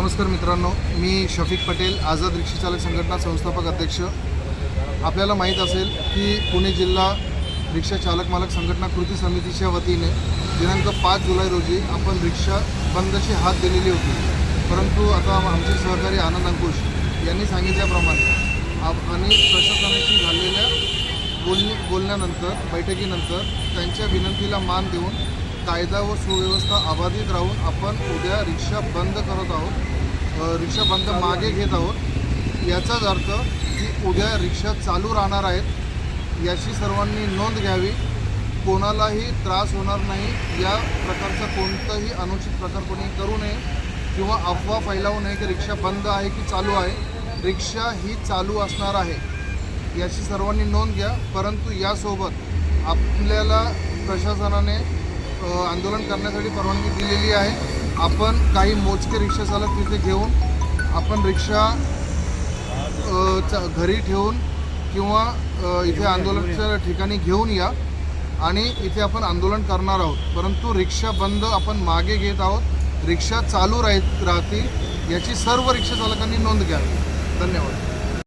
नमस्कार मित्रांनो मी शफीक पटेल आझाद रिक्षाचालक संघटना संस्थापक अध्यक्ष. आपल्याला माहीत असेल की पुणे जिल्हा रिक्षा चालक मालक संघटना कृती समितीच्या वतीने दिनांक पाच जुलै रोजी आपण रिक्षा बंदशी हात दिलेली होती. परंतु आता आमचे सहकारी आनंद अंकुश यांनी सांगितल्याप्रमाणे आप आणि प्रशासनाशी झालेल्या बोलणी बोलण्यानंतर बैठकीनंतर त्यांच्या विनंतीला मान देऊन कायदा व सुव्यवस्था अबाधित राहून आपण उद्या रिक्षा बंद करत आहोत. रिक्षा बंद मागे घेत आहोत. याचाच अर्थ की उद्या रिक्षा चालू राहणार आहेत. याची सर्वांनी नोंद घ्यावी. कोणालाही त्रास होणार नाही. या प्रकारचा कोणताही अनुचित प्रकार कोणी करू नये किंवा अफवा फैलावू नये की रिक्षा बंद आहे की चालू आहे. रिक्षा ही चालू असणार आहे. याची सर्वांनी नोंद घ्या. परंतु यासोबत आपल्याला प्रशासनाने आंदोलन करण्यासाठी परवानगी दिलेली आहे. आपण काही मोजके रिक्षा चालक तिथे घेऊन आपण रिक्षा घरी ठेवून किंवा इथे आंदोलनाच्या ठिकाणी घेऊन या आणि इथे आपण आंदोलन करणार आहोत. परंतु रिक्षा बंद आपण मागे घेत आहोत. रिक्षा चालू राह राहतील याची सर्व रिक्षा चालकांनी नोंद घ्यावी. धन्यवाद.